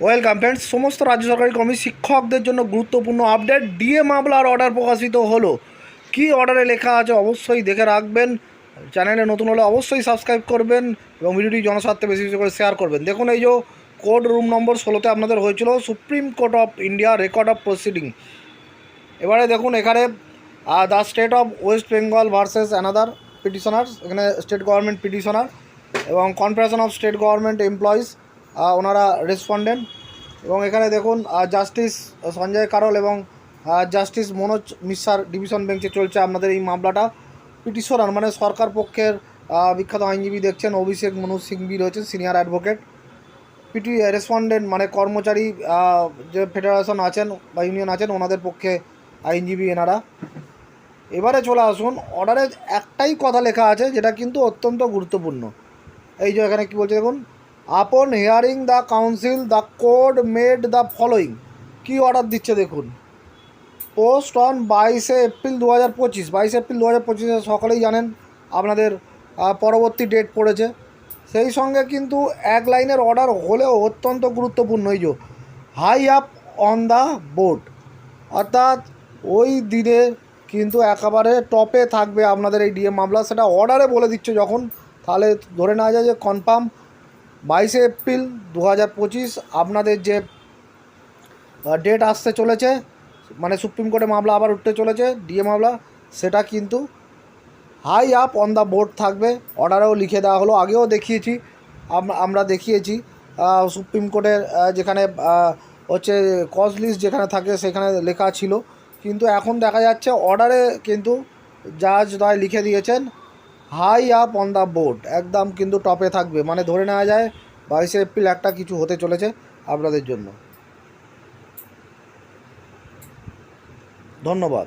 Welcome friends সমস্ত রাজ্য সরকারি কর্মী শিক্ষকদের জন্য গুরুত্বপূর্ণ আপডেট ডিএ মামলার অর্ডার প্রকাশিত হলো। কি অর্ডারে লেখা আছে অবশ্যই দেখে রাখবেন। চ্যানেলে নতুন হলে অবশ্যই সাবস্ক্রাইব করবেন এবং ভিডিওটি জনস্বার্থে বেশি বেশি করে শেয়ার করবেন। দেখুন এই যে কোর্ট রুম নম্বর ষোলোতে আপনাদের হয়েছিল supreme court of India record of proceeding এবারে দেখুন এখানে the state of West Bengal versus another petitioners এখানে স্টেট গভর্নমেন্ট পিটিশনার এবং confederation of state government employees ওনারা রেসপন্ডেন্ট এবং এখানে দেখুন জাস্টিস সঞ্জয় কারল এবং জাস্টিস মনোজ মিশ্রার ডিভিশন বেঞ্চে চলছে আপনাদের এই মামলাটা। পিটিশনার মানে সরকার পক্ষের বিখ্যাত আইনজীবী দেখছেন অভিষেক মনু সিংবি রয়েছেন সিনিয়র অ্যাডভোকেট পিটি রেসপন্ডেন্ট মানে কর্মচারী যে ফেডারেশন আছেন বা ইউনিয়ন আছেন, ওনাদের পক্ষে আইনজীবী এনারা। এবারে চলে আসুন অর্ডারে একটাই কথা লেখা আছে, যেটা কিন্তু অত্যন্ত গুরুত্বপূর্ণ। এই যে এখানে কী বলছে দেখুন upon hearing the council the code made the following key order দিচ্ছে দেখুন। পোস্ট অন বাইশে এপ্রিল দু হাজার পঁচিশ। বাইশে এপ্রিল দু হাজার পঁচিশে সকলেই জানেন, আপনাদের পরবর্তী ডেট পড়েছে। সেই সঙ্গে কিন্তু এক লাইনের অর্ডার হলেও অত্যন্ত গুরুত্বপূর্ণ এই যে high up on the board অর্থাৎ ওই দিনে কিন্তু একেবারে টপে থাকবে আপনাদের এই ডিএম মামলা। সেটা অর্ডারে বলে দিচ্ছে যখন। তাহলে ধরে নেওয়া যায় যে কনফার্ম বাইশে এপ্রিল দু হাজার পঁচিশ আপনাদের যে ডেট আসতে চলেছে মানে সুপ্রিম কোর্টে মামলা আবার উঠতে চলেছে ডিএ মামলা, সেটা কিন্তু high up on the board থাকবে। অর্ডারেও লিখে দেওয়া হলো, আগেও দেখিয়েছি আমরা দেখিয়েছি সুপ্রিম কোর্টের যেখানে হচ্ছে কজ লিস্ট যেখানে থাকে, সেখানে লেখা ছিল। কিন্তু এখন দেখা যাচ্ছে অর্ডারে কিন্তু জাজ দয় লিখে দিয়েছেন high up on the board একদম কিন্তু টপে থাকবে। মানে ধরে নেওয়া যায় বাইশে এপ্রিল একটা কিছু হতে চলেছে আপনাদের জন্য। ধন্যবাদ।